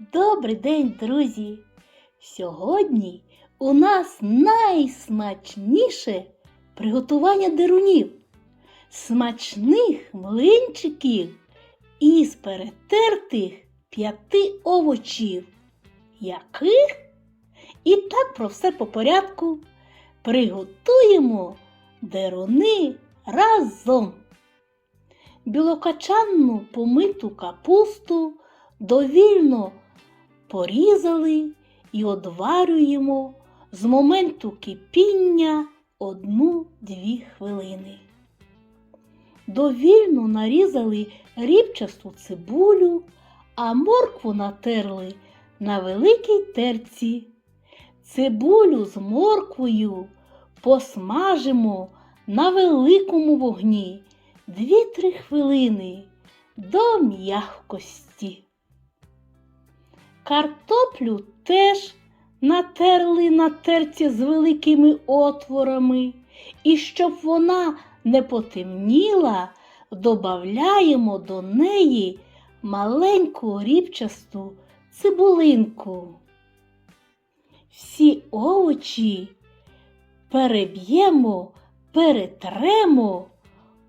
Добрий день, друзі! Сьогодні у нас найсмачніше приготування дерунів, смачних млинчиків із перетертих п'яти овочів. Яких? І так про все по порядку. Приготуємо деруни разом. Білокачанну помиту капусту довільно порізали і одварюємо з моменту кипіння одну-дві хвилини. Довільно нарізали рібчасту цибулю, а моркву натерли на великій терці. Цибулю з морквою посмажимо на великому вогні 2-3 хвилини до м'якості. Картоплю теж натерли на терці з великими отворами, і щоб вона не потемніла, додаємо до неї маленьку рібчасту цибулинку. Всі овочі переб'ємо, перетремо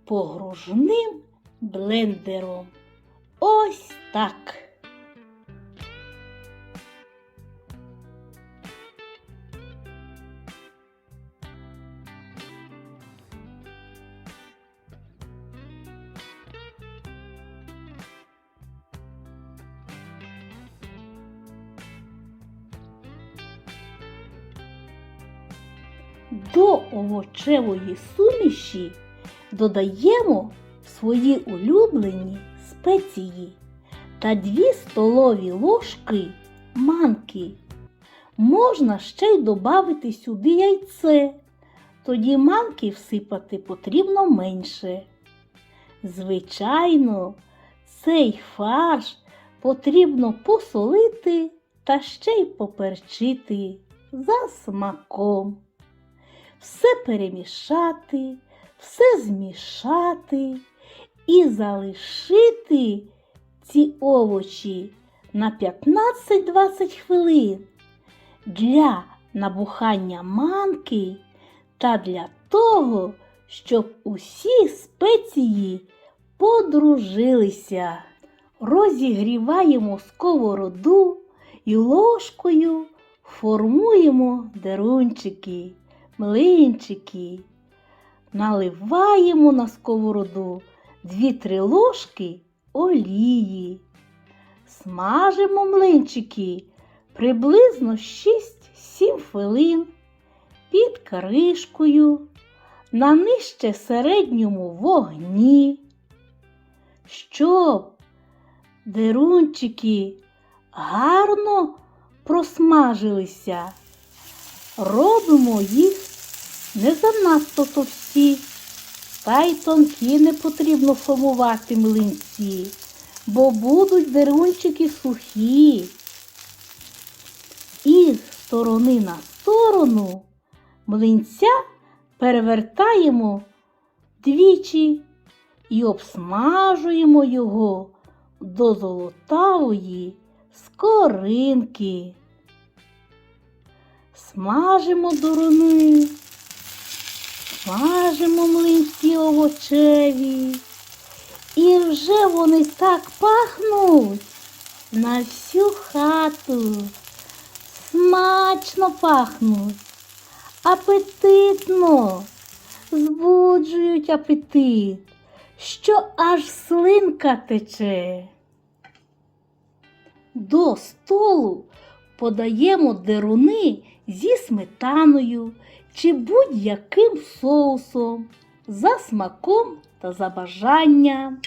погружним блендером. Ось так. До овочевої суміші додаємо свої улюблені спеції та 2 столові ложки манки. Можна ще й додати сюди яйце, тоді манки всипати потрібно менше. Звичайно, цей фарш потрібно посолити та ще й поперчити за смаком. Все перемішати, все змішати і залишити ці овочі на 15-20 хвилин для набухання манки та для того, щоб усі спеції подружилися. Розігріваємо сковороду і ложкою формуємо дерунчики, млинчики. Наливаємо на сковороду 2-3 ложки олії. Смажимо млинчики приблизно 6-7 хвилин під кришкою на нижче середньому вогні, щоб дерунчики гарно просмажилися. Робимо їх не занадто товсті, та й тонкі не потрібно формувати млинці, бо будуть дерунчики сухі. І з сторони на сторону млинця перевертаємо двічі і обсмажуємо його до золотавої скоринки. Смажимо дуруни, смажимо млинці овочеві. І вже вони так пахнуть на всю хату. Смачно пахнуть, апетитно, збуджують апетит, що аж слинка тече. До столу подаємо деруни зі сметаною чи будь-яким соусом, за смаком та за бажанням.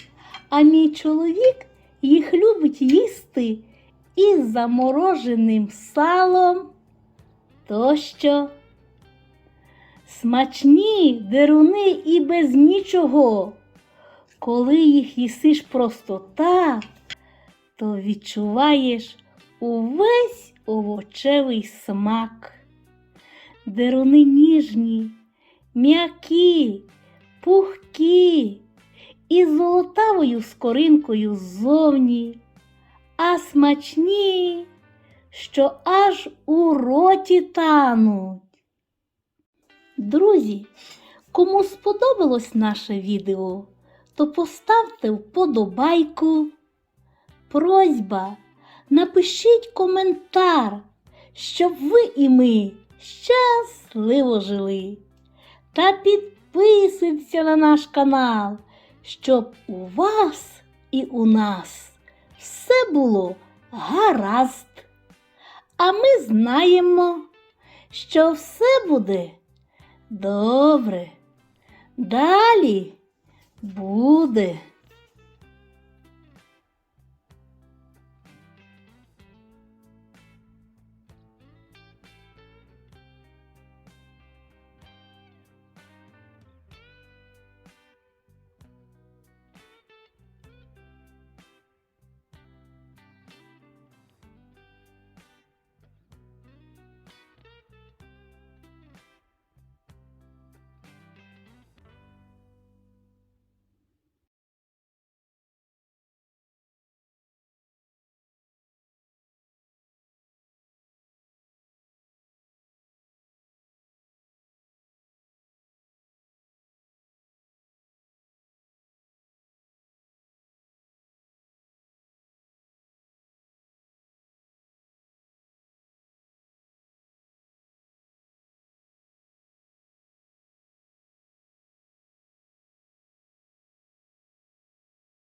А мій чоловік їх любить їсти із замороженим салом тощо. Смачні деруни і без нічого. Коли їх їсиш просто так, то відчуваєш увесь овочевий смак. Деруни ніжні, м'які, пухкі, із золотавою скоринкою ззовні, а смачні, що аж у роті тануть. Друзі, кому сподобалось наше відео, то поставте вподобайку. Просьба, напишіть коментар, щоб ви і ми щасливо жили. Та підписуйтеся на наш канал, щоб у вас і у нас все було гаразд. А ми знаємо, що все буде добре. Далі буде.